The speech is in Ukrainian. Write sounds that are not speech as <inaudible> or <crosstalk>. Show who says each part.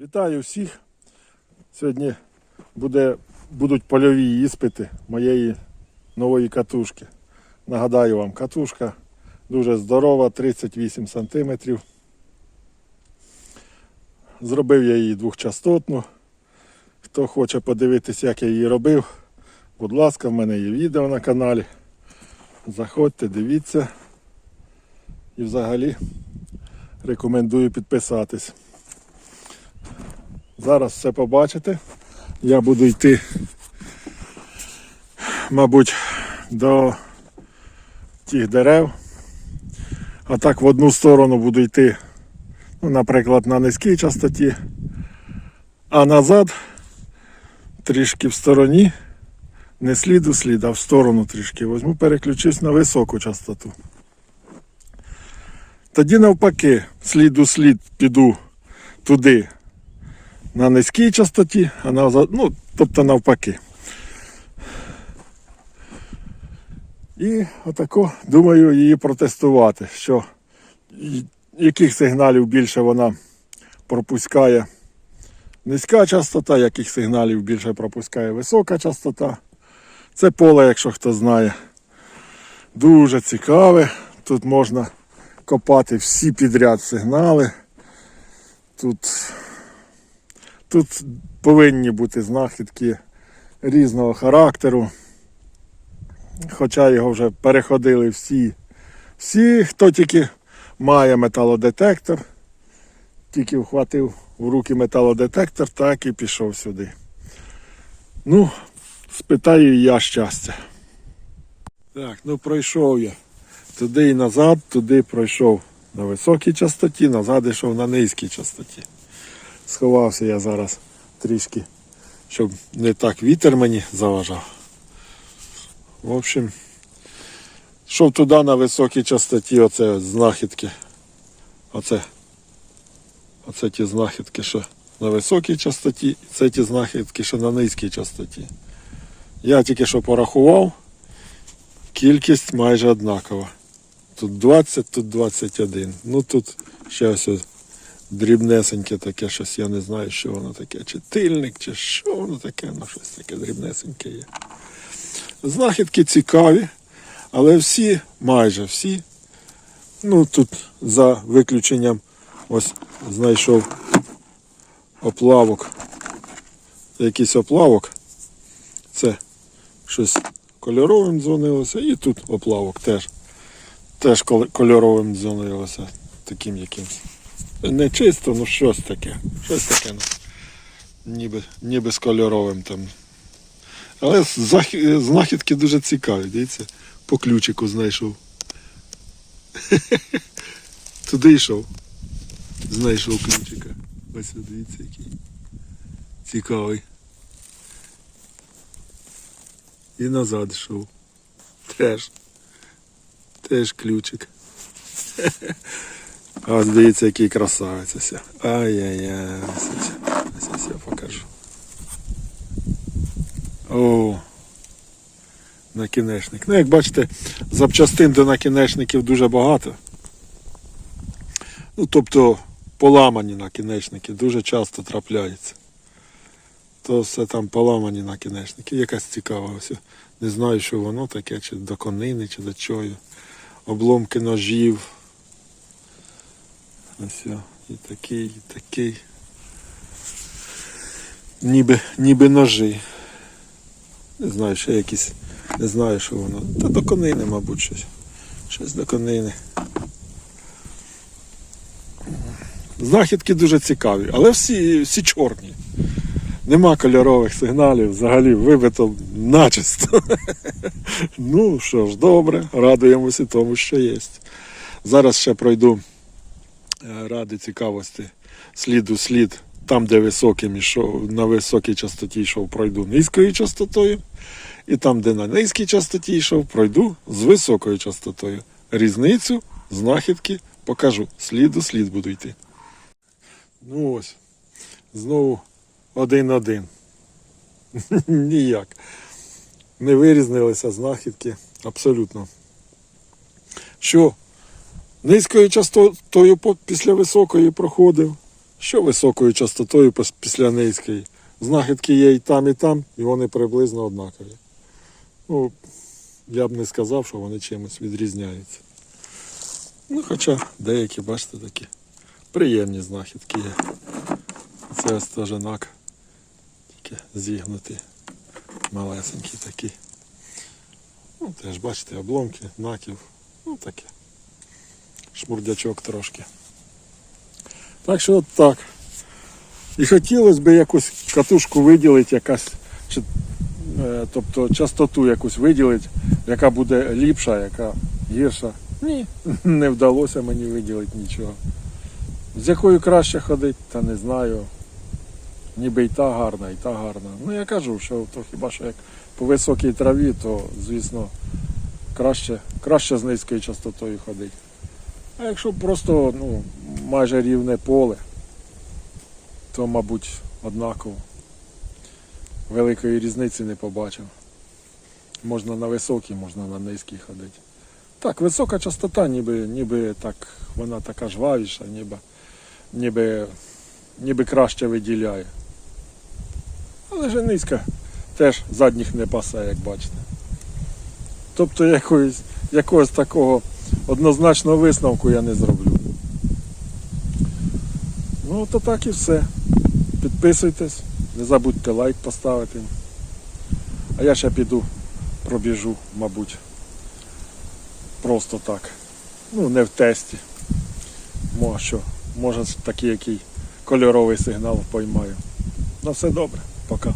Speaker 1: Вітаю всіх. Сьогодні буде, будуть польові іспити моєї нової катушки. Нагадаю вам, катушка дуже здорова, 38 см. Зробив я її двохчастотну. Хто хоче подивитися, як я її робив, будь ласка, в мене є відео на каналі. Заходьте, дивіться. І взагалі рекомендую підписатись. Зараз все побачите. Я буду йти, мабуть, до тих дерев. А так в одну сторону буду йти, ну, наприклад, на низькій частоті, а назад трішки в стороні, не слід у слід, а в сторону трішки. Возьму, переключусь на високу частоту. Тоді навпаки, слід у слід піду туди, на низькій частоті, а на, ну, тобто навпаки. І отако думаю її протестувати, що яких сигналів більше вона пропускає низька частота, яких сигналів більше пропускає висока частота. Це поле, якщо хто знає, дуже цікаве. Тут можна копати всі підряд сигнали. Тут Тут повинні бути знахідки різного характеру. Хоча його вже переходили всі, всі, хто тільки має металодетектор, тільки вхватив в руки металодетектор, так і пішов сюди. Ну, спитаю я щастя. Так, ну пройшов я. Туди і назад, туди пройшов на високій частоті, назад йшов на низькій частоті. Сховався я зараз трішки, щоб не так вітер мені заважав. В общем, йшов туди на високій частоті, оце знахідки. Оце, оце ті знахідки, що на високій частоті, це ті знахідки, що на низькій частоті. Я тільки що порахував, кількість майже однакова. Тут 20, тут 21. Ну тут ще ось дрібнесеньке таке щось, я не знаю, що воно таке, чи тильник, чи що воно таке, ну щось таке дрібнесеньке є. Знахідки цікаві, але всі, майже всі, ну тут за виключенням ось знайшов оплавок, якийсь оплавок. Це щось кольоровим дзвонилося, і тут оплавок теж. Теж кольоровим дзвонилося, таким якимсь не чисто, ну щось таке. Щось таке. Ну, ніби, ніби з кольоровим там. Але знахідки дуже цікаві, дивіться, по ключику знайшов. <laughs> Туди йшов. Знайшов ключика. Ось дивіться який. Цікавий. І назад йшов. Теж. Теж ключик. <laughs> Ось дивіться, який красавець ось. Ай-яй-яй. Ось, ось, ось, ось я покажу. О. Накінечник. Ну, як бачите, запчастин до накінечників дуже багато. Ну, тобто поламані накінечники дуже часто трапляються. То все там поламані накінечники. Якась цікава ось. Не знаю, що воно таке, чи до конини, чи до чого. Обломки ножів. Ось і такий, і такий. Ніби, ніби ножі. Не знаю, ще якісь. Не знаю, що воно. Та до конини, мабуть, щось. Щось до конини. Знахідки дуже цікаві, але всі, всі чорні. Нема кольорових сигналів, взагалі вибито начисто. <laughs> ну що ж, добре, радуємося тому, що є. Зараз ще пройду ради цікавості слід у слід, там, де високим ішов, на високій частоті йшов, пройду низькою частотою. І там, де на низькій частоті йшов, пройду з високою частотою. Різницю, знахідки покажу. Слід у слід буду йти. Ну ось. Знову один-один. <laughs> Ніяк. Не вирізнилися знахідки абсолютно. Що низькою частотою після високої проходив, що високою частотою після низької. Знахідки є і там, і там, і вони приблизно однакові. Ну, я б не сказав, що вони чимось відрізняються. Ну, хоча деякі, бачите, такі приємні знахідки є. Це ось теж нак. Тільки зігнутий. Малесенький такий. Ну, теж бачите, обломки, наків. Ну таке. Шмурдячок трошки. Так що от так. І хотілося б якусь катушку виділити, якась, чи, е, тобто частоту якусь виділити, яка буде ліпша, яка гірша. Ні, <laughs> не вдалося мені виділити нічого. З якою краще ходити, та не знаю. Ніби і та гарна, і та гарна. Ну я кажу, що то хіба що як по високій траві, то звісно краще, краще з низькою частотою ходити. А якщо просто ну, майже рівне поле, то, мабуть, однаково. Великої різниці не побачив. Можна на високій, можна на низькій ходити. Так, висока частота, ніби, ніби так, вона така жвавіша, ніби, ніби, ніби краще виділяє. Але ж низька теж задніх не пасе, як бачите. Тобто якоїсь, якогось такого однозначного висновку я не зроблю. Ну, то так і все. Підписуйтесь, не забудьте лайк поставити. А я ще піду пробіжу, мабуть. Просто так. Ну, не в тесті. Може, що, може такий який кольоровий сигнал поймаю. На все добре. Пока.